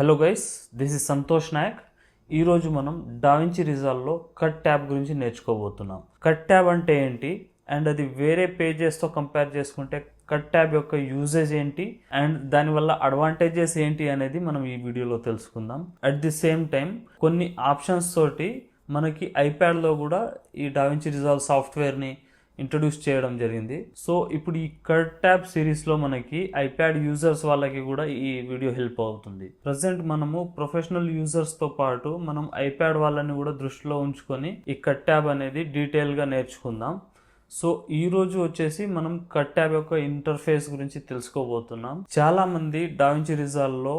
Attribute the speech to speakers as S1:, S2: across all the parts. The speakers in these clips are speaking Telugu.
S1: Hello guys this is Santosh Nayak. ఈరోజు మనం డావించి రిజాల్లో కట్ ట్యాబ్ గురించి నేర్చుకోబోతున్నాం. కట్ ట్యాబ్ అంటే ఏంటి? అండ్ అది వేరే పేజెస్తో కంపేర్ చేసుకుంటే కట్ ట్యాబ్ యొక్క యూజేజ్ ఏంటి? అండ్ దానివల్ల అడ్వాంటేజెస్ ఏంటి అనేది మనం ఈ వీడియోలో తెలుసుకుందాం. అట్ ది సేమ్ టైం కొన్ని ఆప్షన్స్ తోటి మనకి ఐప్యాడ్లో కూడా ఈ డావించి రిజాల్వ్ సాఫ్ట్వేర్ని ఇంట్రడ్యూస్ చేయడం జరిగింది. సో ఇప్పుడు ఈ కట్ ట్యాబ్ సిరీస్లో మనకి ఐప్యాడ్ యూజర్స్ వాళ్ళకి కూడా ఈ వీడియో హెల్ప్ అవుతుంది. ప్రజెంట్ మనము ప్రొఫెషనల్ యూజర్స్తో పాటు మనం ఐప్యాడ్ వాళ్ళని కూడా దృష్టిలో ఉంచుకొని ఈ కట్ ట్యాబ్ అనేది డీటెయిల్గా నేర్చుకుందాం. సో ఈ రోజు వచ్చేసి మనం కట్ ట్యాబ్ యొక్క ఇంటర్ఫేస్ గురించి తెలుసుకోబోతున్నాం. చాలా మంది డావించి రిజాల్లో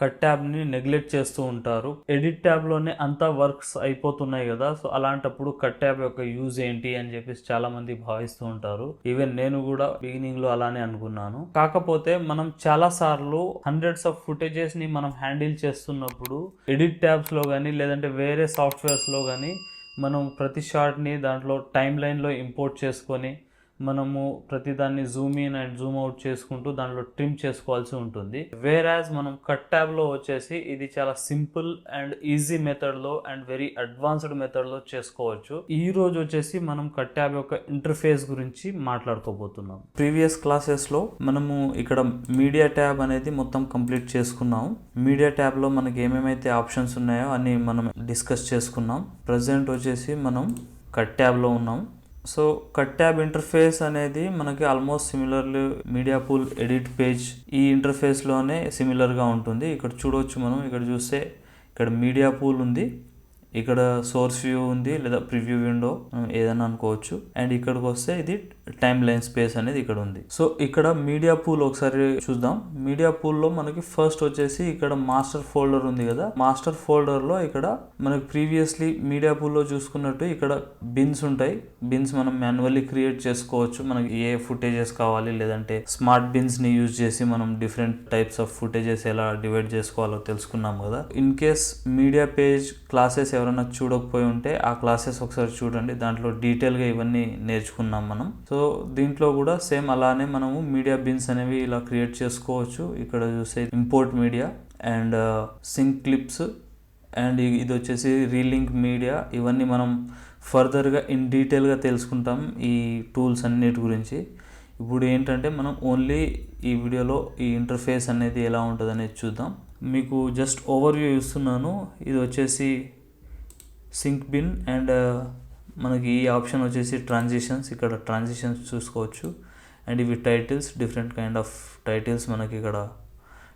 S1: కట్ ట్యాబ్ని నెగ్లెక్ట్ చేస్తూ ఉంటారు. ఎడిట్ ట్యాబ్లోనే అంతా వర్క్స్ అయిపోతున్నాయి కదా సో అలాంటప్పుడు కట్ ట్యాబ్ యొక్క యూజ్ ఏంటి అని చెప్పేసి చాలా మంది భావిస్తూ ఉంటారు. ఈవెన్ నేను కూడా బిగినింగ్లో అలానే అనుకున్నాను. కాకపోతే మనం చాలా సార్లు హండ్రెడ్స్ ఆఫ్ ఫుటేజెస్ని మనం హ్యాండిల్ చేస్తున్నప్పుడు ఎడిట్ ట్యాబ్స్లో కానీ లేదంటే వేరే సాఫ్ట్వేర్స్లో కానీ మనం ప్రతి షాట్ని దాంట్లో టైం లైన్లో ఇంపోర్ట్ చేసుకొని మనము ప్రతిదాన్ని zoom in and zoom out చేసుకుంటూ దానిలో ట్రిమ్ చేసుకోవాల్సి ఉంటుంది. వేరాజ్ మనం కట్ ట్యాబ్లో వచ్చేసి ఇది చాలా సింపుల్ అండ్ ఈజీ మెథడ్లో అండ్ వెరీ అడ్వాన్స్డ్ మెథడ్లో చేసుకోవచ్చు. ఈ రోజు వచ్చేసి మనం కట్ ట్యాబ్ యొక్క ఇంటర్ఫేస్ గురించి మాట్లాడుకోబోతున్నాం. ప్రీవియస్ క్లాసెస్లో మనము ఇక్కడ మీడియా ట్యాబ్ అనేది మొత్తం కంప్లీట్ చేసుకున్నాం. మీడియా ట్యాబ్లో మనకి ఏమేమైతే ఆప్షన్స్ ఉన్నాయో అని మనం డిస్కస్ చేసుకున్నాం. ప్రజెంట్ వచ్చేసి మనం కట్ ట్యాబ్లో ఉన్నాం. సో కట్ ట్యాబ్ ఇంటర్ఫేస్ అనేది మనకి almost similarly media pool edit page ఈ ఇంటర్ఫేస్లోనే సిమిలర్గా ఉంటుంది. ఇక్కడ చూడవచ్చు మనం. ఇక్కడ చూస్తే ఇక్కడ మీడియా పూల్ ఉంది. ఇక్కడ సోర్స్ వ్యూ ఉంది లేదా ప్రివ్యూ విండో ఏదైనా అనుకోవచ్చు. అండ్ ఇక్కడికి వస్తే ఇది టైమ్ లైన్ స్పేస్ అనేది ఇక్కడ ఉంది. సో ఇక్కడ మీడియా పూల్ ఒకసారి చూద్దాం. మీడియా పూల్లో మనకి ఫస్ట్ వచ్చేసి ఇక్కడ మాస్టర్ ఫోల్డర్ ఉంది కదా. మాస్టర్ ఫోల్డర్లో ఇక్కడ మనకి ప్రీవియస్లీ మీడియా పూల్లో చూసుకున్నట్టు ఇక్కడ బిన్స్ ఉంటాయి. బిన్స్ మనం మాన్యువల్లీ క్రియేట్ చేసుకోవచ్చు. మనకి ఏ ఫుటేజెస్ కావాలి లేదంటే స్మార్ట్ బిన్స్ని యూజ్ చేసి మనం డిఫరెంట్ టైప్స్ ఆఫ్ ఫుటేజెస్ ఎలా డివైడ్ చేసుకోవాలో తెలుసుకున్నాం కదా. In case media page classes ఎవరైనా చూడకపోయి ఉంటే ఆ క్లాసెస్ ఒకసారి చూడండి. దాంట్లో డీటెయిల్గా ఇవన్నీ నేర్చుకున్నాం మనం. సో దీంట్లో కూడా సేమ్ అలానే మనము మీడియా బిన్స్ అనేవి ఇలా క్రియేట్ చేసుకోవచ్చు. ఇక్కడ చూసే import media and sync clips and ఇది వచ్చేసి రీలింక్ మీడియా. ఇవన్నీ మనం ఫర్దర్గా ఇన్ డీటెయిల్గా తెలుసుకుంటాం ఈ టూల్స్ అన్నిటి గురించి. ఇప్పుడు ఏంటంటే మనం ఓన్లీ ఈ వీడియోలో ఈ ఇంటర్ఫేస్ అనేది ఎలా ఉంటుంది అనేది చూద్దాం. మీకు జస్ట్ ఓవర్ వ్యూ ఇస్తున్నాను. ఇది వచ్చేసి సింక్ బిన్ అండ్ మనకి ఈ ఆప్షన్ వచ్చేసి ట్రాన్సిషన్స్. ఇక్కడ ట్రాన్సిషన్స్ చూసుకోవచ్చు. అండ్ ఇవి titles different kind of titles మనకి ఇక్కడ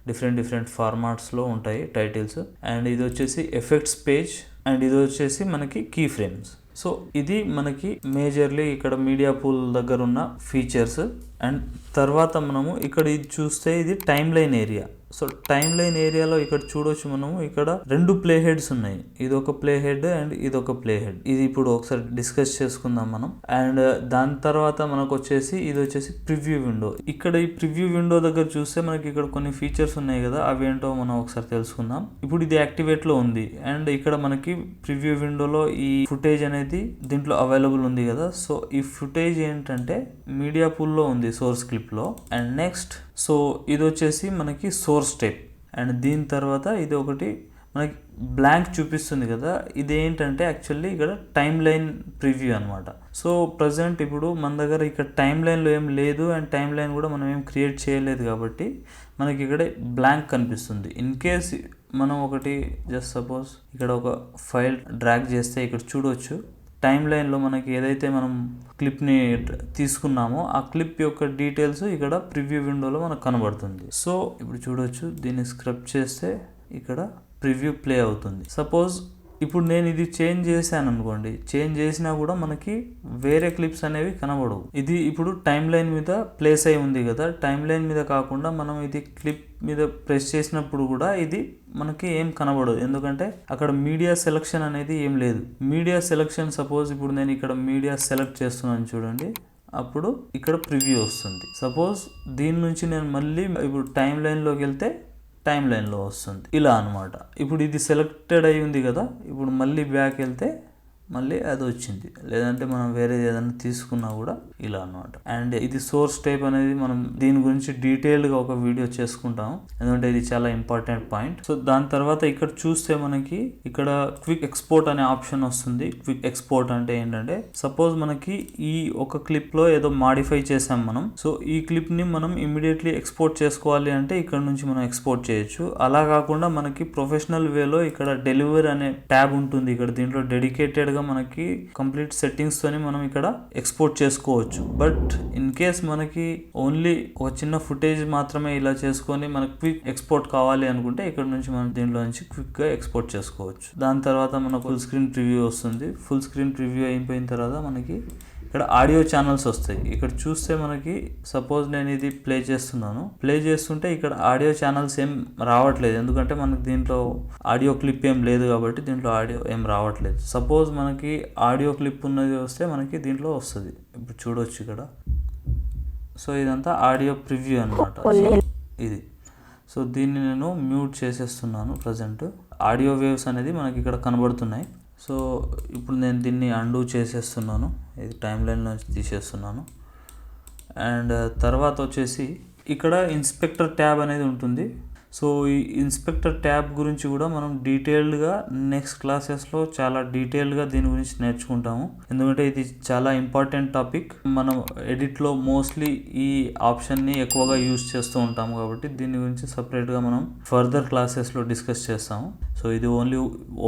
S1: డిఫరెంట్ డిఫరెంట్ ఫార్మాట్స్లో ఉంటాయి టైటిల్స్. అండ్ ఇది వచ్చేసి ఎఫెక్ట్స్ పేజ్ అండ్ ఇది వచ్చేసి మనకి కీ ఫ్రేమ్స్ సో ఇది మనకి మేజర్లీ ఇక్కడ మీడియా పూల్ దగ్గర ఉన్న ఫీచర్స్. అండ్ తర్వాత మనము ఇక్కడ ఇది చూస్తే ఇది timeline area. So timeline ఏరియాలో ఇక్కడ చూడొచ్చు మనము. ఇక్కడ రెండు ప్లే హెడ్స్ ఉన్నాయి. ఇది ఒక ప్లే హెడ్ అండ్ ఇది ఒక ప్లే హెడ్. ఇది ఇప్పుడు ఒకసారి డిస్కస్ చేసుకుందాం మనం. అండ్ uh, దాని తర్వాత మనకు వచ్చేసి ఇది వచ్చేసి ప్రివ్యూ విండో. ఇక్కడ ఈ ప్రివ్యూ విండో దగ్గర చూస్తే మనకి ఇక్కడ కొన్ని ఫీచర్స్ ఉన్నాయి కదా. అవి ఏంటో మనం ఒకసారి తెలుసుకుందాం. ఇప్పుడు ఇది యాక్టివేట్లో ఉంది. అండ్ ఇక్కడ మనకి ప్రివ్యూ విండోలో ఈ ఫుటేజ్ అనేది దీంట్లో అవైలబుల్ ఉంది కదా. సో ఈ ఫుటేజ్ ఏంటంటే మీడియా పూల్లో ఉంది సోర్స్ క్లిప్లో అండ్ నెక్స్ట్ సో ఇది వచ్చేసి మనకి సోర్స్ టైప్. అండ్ దీని తర్వాత ఇది ఒకటి మనకి బ్లాంక్ చూపిస్తుంది కదా ఇదేంటంటే యాక్చువల్లీ ఇక్కడ టైం లైన్ ప్రివ్యూ అనమాట సో ప్రజెంట్ ఇప్పుడు మన దగ్గర ఇక్కడ టైం లైన్లో ఏం లేదు అండ్ టైం లైన్ కూడా మనం ఏం క్రియేట్ చేయలేదు కాబట్టి మనకి ఇక్కడ బ్లాంక్ కనిపిస్తుంది. ఇన్ కేస్ మనం ఒకటి జస్ట్ సపోజ్ ఇక్కడ ఒక ఫైల్ డ్రాగ్ చేస్తే ఇక్కడ చూడవచ్చు టైం లైన్లో మనకి ఏదైతే మనం క్లిప్ని తీసుకున్నామో ఆ క్లిప్ యొక్క డీటెయిల్స్ ఇక్కడ ప్రివ్యూ విండోలో మనకు కనబడుతుంది. సో ఇప్పుడు చూడొచ్చు దీన్ని స్క్రబ్ చేస్తే ఇక్కడ ప్రివ్యూ ప్లే అవుతుంది. సపోజ్ ఇప్పుడు నేను ఇది చేంజ్ చేశాను అనుకోండి చేంజ్ చేసినా కూడా మనకి వేరే క్లిప్స్ అనేవి కనబడవు. ఇది ఇప్పుడు టైం లైన్ మీద ప్లేస్ అయి ఉంది కదా టైం లైన్ మీద కాకుండా మనం ఇది క్లిప్ మీద ప్రెస్ చేసినప్పుడు కూడా ఇది మనకి ఏం కనబడదు. ఎందుకంటే అక్కడ మీడియా సెలక్షన్ అనేది ఏం లేదు. మీడియా సెలక్షన్ సపోజ్ ఇప్పుడు నేను ఇక్కడ మీడియా సెలెక్ట్ చేస్తున్నాను చూడండి అప్పుడు ఇక్కడ ప్రివ్యూ వస్తుంది. సపోజ్ దీని నుంచి నేను మళ్ళీ ఇప్పుడు టైం లైన్లోకి వెళ్తే టైం లైన్లో వస్తుంది. ఇలా అనమాట ఇప్పుడు ఇది సెలెక్టెడ్ అయి ఉంది కదా ఇప్పుడు మళ్ళీ బ్యాక్ వెళ్తే మళ్ళీ అది వచ్చింది. లేదంటే మనం వేరేది ఏదైనా తీసుకున్నా కూడా ఇలా అన్నమాట. అండ్ ఇది సోర్స్ టైప్ అనేది మనం దీని గురించి డీటెయిల్డ్గా ఒక వీడియో చేసుకుంటాం. ఎందుకంటే ఇది చాలా ఇంపార్టెంట్ పాయింట్. సో దాని తర్వాత ఇక్కడ చూస్తే మనకి ఇక్కడ క్విక్ ఎక్స్పోర్ట్ అనే ఆప్షన్ వస్తుంది. క్విక్ ఎక్స్పోర్ట్ అంటే ఏంటంటే సపోజ్ మనకి ఈ ఒక క్లిప్లో ఏదో మాడిఫై చేసాం మనం. సో ఈ క్లిప్ని మనం ఇమీడియట్లీ ఎక్స్పోర్ట్ చేసుకోవాలి అంటే ఇక్కడ నుంచి మనం ఎక్స్పోర్ట్ చేయొచ్చు. అలా కాకుండా మనకి ప్రొఫెషనల్ వేలో ఇక్కడ డెలివరీ అనే ట్యాబ్ ఉంటుంది. ఇక్కడ దీంట్లో డెడికేటెడ్గా గా మనకి కంప్లీట్ సెట్టింగ్స్ తోని మనం ఇక్కడ ఎక్స్పోర్ట్ చేసుకోవచ్చు. బట్ ఇన్ కేస్ మనకి ఓన్లీ ఒక చిన్న ఫుటేజ్ మాత్రమే ఇలా చేసుకొని మనకి క్విక్ ఎక్స్పోర్ట్ కావాలి అనుకుంటే ఇక్కడ నుంచి మనం దీంట్లో నుంచి క్విక్గా ఎక్స్పోర్ట్ చేసుకోవచ్చు. దాని తర్వాత మనకు ఫుల్ స్క్రీన్ ప్రివ్యూ వస్తుంది. ఫుల్ స్క్రీన్ ప్రివ్యూ అయిపోయిన తర్వాత మనకి ఇక్కడ ఆడియో ఛానల్స్ వస్తాయి. ఇక్కడ చూస్తే మనకి సపోజ్ నేను ఇది ప్లే చేస్తున్నాను. ప్లే చేస్తుంటే ఇక్కడ ఆడియో ఛానల్స్ ఏం రావట్లేదు. ఎందుకంటే మనకి దీంట్లో ఆడియో క్లిప్ ఏం లేదు కాబట్టి దీంట్లో ఆడియో ఏం రావట్లేదు. సపోజ్ మనకి ఆడియో క్లిప్ ఉన్నది వస్తే మనకి దీంట్లో వస్తుంది. ఇప్పుడు చూడొచ్చు ఇక్కడ. సో ఇదంతా ఆడియో ప్రివ్యూ అనమాట ఇది. సో దీన్ని నేను మ్యూట్ చేసేస్తున్నాను ప్రజెంట్. ఆడియో వేవ్స్ అనేది మనకి ఇక్కడ కనబడుతున్నాయి. సో ఇప్పుడు నేను దీన్ని అండూ చేసేస్తున్నాను. ఇది టైం లైన్లోంచి తీసేస్తున్నాను. అండ్ తర్వాత వచ్చేసి ఇక్కడ ఇన్స్పెక్టర్ ట్యాబ్ అనేది ఉంటుంది. సో ఈ ఇన్స్పెక్టర్ ట్యాబ్ గురించి కూడా మనం డీటెయిల్డ్గా నెక్స్ట్ క్లాసెస్లో చాలా డీటెయిల్డ్గా దీని గురించి నేర్చుకుంటాము. ఎందుకంటే ఇది చాలా ఇంపార్టెంట్ టాపిక్. మనం ఎడిట్లో మోస్ట్లీ ఈ ఆప్షన్ని ఎక్కువగా యూజ్ చేస్తూ ఉంటాము కాబట్టి దీని గురించి సపరేట్గా మనం ఫర్దర్ క్లాసెస్లో డిస్కస్ చేస్తాము. సో ఇది ఓన్లీ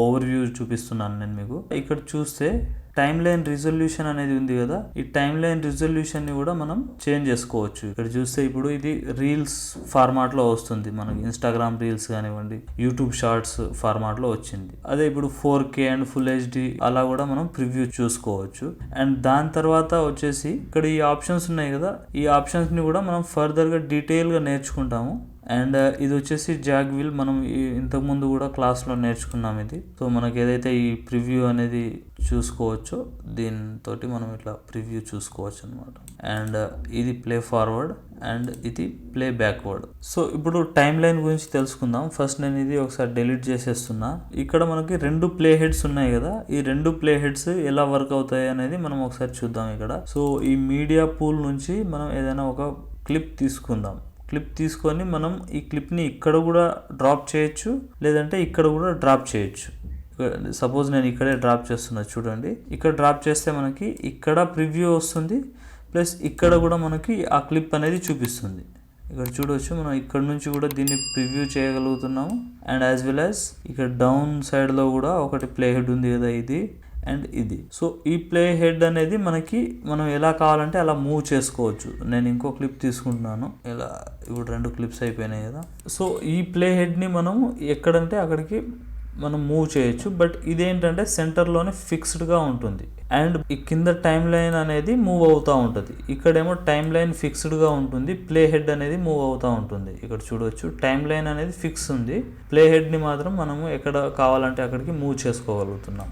S1: ఓవర్ వ్యూ చూపిస్తున్నాను నేను మీకు. ఇక్కడ చూస్తే టైం లైన్ రిజల్యూషన్ అనేది ఉంది కదా ఈ టైం లైన్ రిజల్యూషన్ని కూడా మనం చేంజ్ చేసుకోవచ్చు. ఇక్కడ చూస్తే ఇప్పుడు ఇది రీల్స్ ఫార్మాట్లో వస్తుంది. మనకి ఇన్స్టాగ్రామ్ రీల్స్ కానివ్వండి యూట్యూబ్ షార్ట్స్ ఫార్మాట్లో వచ్చింది. అదే ఇప్పుడు four K and full HD అలా కూడా మనం ప్రివ్యూ చూసుకోవచ్చు. అండ్ దాని తర్వాత వచ్చేసి ఇక్కడ ఈ ఆప్షన్స్ ఉన్నాయి కదా ఈ ఆప్షన్స్ని కూడా మనం ఫర్దర్గా డీటెయిల్గా నేర్చుకుంటాము. అండ్ uh, ఇది వచ్చేసి జాగ్ వీల్ మనం ఇంతకుముందు కూడా క్లాస్లో నేర్చుకున్నాం ఇది. సో మనకి ఏదైతే ఈ ప్రివ్యూ అనేది చూసుకోవచ్చో దీంతో మనం ఇట్లా ప్రివ్యూ చూసుకోవచ్చు అనమాట అండ్ uh, ఇది ప్లే ఫార్వర్డ్ అండ్ ఇది ప్లే బ్యాక్వర్డ్. సో ఇప్పుడు టైం లైన్ గురించి తెలుసుకుందాం. ఫస్ట్ నేను ఇది ఒకసారి డిలీట్ చేసేస్తున్నా. ఇక్కడ మనకి రెండు ప్లే హెడ్స్ ఉన్నాయి కదా. ఈ రెండు ప్లే హెడ్స్ ఎలా వర్క్ అవుతాయి అనేది మనం ఒకసారి చూద్దాం ఇక్కడ. సో ఈ మీడియా పూల్ నుంచి మనం ఏదైనా ఒక క్లిప్ తీసుకుందాం. క్లిప్ తీసుకొని మనం ఈ క్లిప్ని ఇక్కడ కూడా డ్రాప్ చేయొచ్చు లేదంటే ఇక్కడ కూడా డ్రాప్ చేయొచ్చు. సపోజ్ నేను ఇక్కడే డ్రాప్ చేస్తున్నా చూడండి. ఇక్కడ డ్రాప్ చేస్తే మనకి ఇక్కడ ప్రివ్యూ వస్తుంది ప్లస్ ఇక్కడ కూడా మనకి ఆ క్లిప్ అనేది చూపిస్తుంది. ఇక్కడ చూడవచ్చు మనం ఇక్కడ నుంచి కూడా దీన్ని ప్రివ్యూ చేయగలుగుతున్నాము. అండ్ యాజ్ వెల్ యాజ్ ఇక్కడ డౌన్ సైడ్లో కూడా ఒకటి ప్లే హెడ్ ఉంది కదా ఇది. అండ్ ఇది. సో ఈ ప్లే హెడ్ అనేది మనకి మనం ఎలా కావాలంటే అలా మూవ్ చేసుకోవచ్చు. నేను ఇంకో క్లిప్ తీసుకుంటున్నాను. ఇలా ఇప్పుడు రెండు క్లిప్స్ అయిపోయినాయి కదా. సో ఈ ప్లే హెడ్ని మనం ఎక్కడంటే అక్కడికి మనం మూవ్ చేయొచ్చు. బట్ ఇదేంటంటే సెంటర్లోనే ఫిక్స్డ్గా ఉంటుంది. అండ్ ఈ కింద టైం లైన్ అనేది మూవ్ అవుతూ ఉంటుంది. ఇక్కడేమో టైం లైన్ ఫిక్స్డ్గా ఉంటుంది. ప్లే హెడ్ అనేది మూవ్ అవుతూ ఉంటుంది. ఇక్కడ చూడవచ్చు టైం లైన్ అనేది ఫిక్స్ ఉంది. ప్లే హెడ్ని మాత్రం మనము ఎక్కడ కావాలంటే అక్కడికి మూవ్ చేసుకోగలుగుతున్నాం.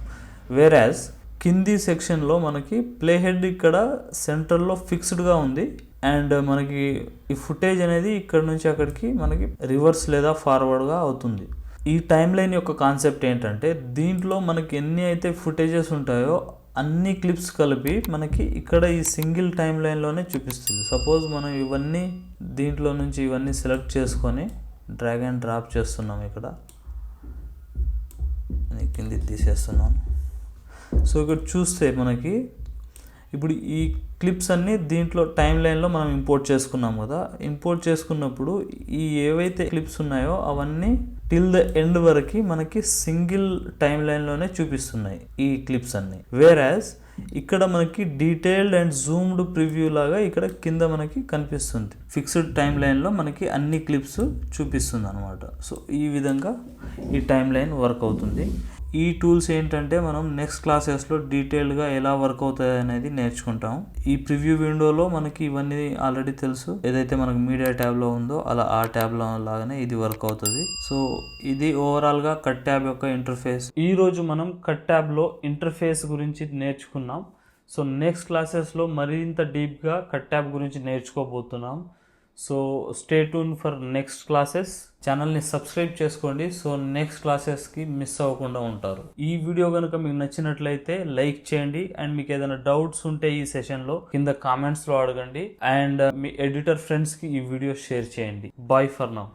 S1: వేరాజ్ కింది సెక్షన్లో మనకి ప్లే హెడ్ ఇక్కడ సెంటర్లో ఫిక్స్డ్గా ఉంది. అండ్ మనకి ఈ ఫుటేజ్ అనేది ఇక్కడ నుంచి అక్కడికి మనకి రివర్స్ లేదా ఫార్వర్డ్గా అవుతుంది. ఈ టైం లైన్ యొక్క కాన్సెప్ట్ ఏంటంటే దీంట్లో మనకి ఎన్ని అయితే ఫుటేజెస్ ఉంటాయో అన్ని క్లిప్స్ కలిపి మనకి ఇక్కడ ఈ సింగిల్ టైం లైన్లోనే చూపిస్తుంది. సపోజ్ మనం ఇవన్నీ దీంట్లో నుంచి ఇవన్నీ సెలెక్ట్ చేసుకొని డ్రాగ్ అండ్ డ్రాప్ చేస్తున్నాం ఇక్కడ. కింది తీసేస్తున్నాను సో ఇక్కడ చూస్తే మనకి ఇప్పుడు ఈ క్లిప్స్ అన్నీ దీంట్లో టైం లైన్లో మనం ఇంపోర్ట్ చేసుకున్నాం కదా. ఇంపోర్ట్ చేసుకున్నప్పుడు ఈ ఏవైతే క్లిప్స్ ఉన్నాయో అవన్నీ టిల్ ద ఎండ్ వరకు మనకి సింగిల్ టైం లైన్లోనే చూపిస్తున్నాయి ఈ క్లిప్స్ అన్నీ. వేరాజ్ ఇక్కడ మనకి డీటెయిల్డ్ అండ్ జూమ్డ్ ప్రివ్యూ లాగా ఇక్కడ కింద మనకి కనిపిస్తుంది. ఫిక్స్డ్ టైం లైన్లో మనకి అన్ని క్లిప్స్ చూపిస్తుంది అనమాట సో ఈ విధంగా ఈ టైం లైన్ వర్క్ అవుతుంది. ఈ టూల్స్ ఏంటంటే మనం నెక్స్ట్ క్లాసెస్లో డీటెయిల్డ్గా ఎలా వర్క్ అవుతాయి అనేది నేర్చుకుంటాం. ఈ ప్రివ్యూ విండోలో మనకి ఇవన్నీ ఆల్రెడీ తెలుసు. ఏదైతే మనకు మీడియా ట్యాబ్లో ఉందో అలా ఆ ట్యాబ్లో లాగానే ఇది వర్క్ అవుతుంది. సో ఇది ఓవరాల్గా కట్ ట్యాబ్ యొక్క ఇంటర్ఫేస్. ఈ రోజు మనం కట్ ట్యాబ్లో ఇంటర్ఫేస్ గురించి నేర్చుకున్నాం. సో నెక్స్ట్ క్లాసెస్లో మరింత డీప్గా కట్ ట్యాబ్ గురించి నేర్చుకోబోతున్నాం. So stay tune for next classes ఛానల్ని సబ్స్క్రైబ్ చేసుకోండి. సో నెక్స్ట్ క్లాసెస్కి మిస్ అవ్వకుండా ఉంటారు. ఈ వీడియో కనుక మీకు నచ్చినట్లయితే లైక్ చేయండి. అండ్ మీకు ఏదైనా డౌట్స్ ఉంటే ఈ సెషన్లో కింద కామెంట్స్లో అడగండి. అండ్ uh, మీ ఎడిటర్ ఫ్రెండ్స్కి ఈ వీడియో షేర్ చేయండి. Bye for now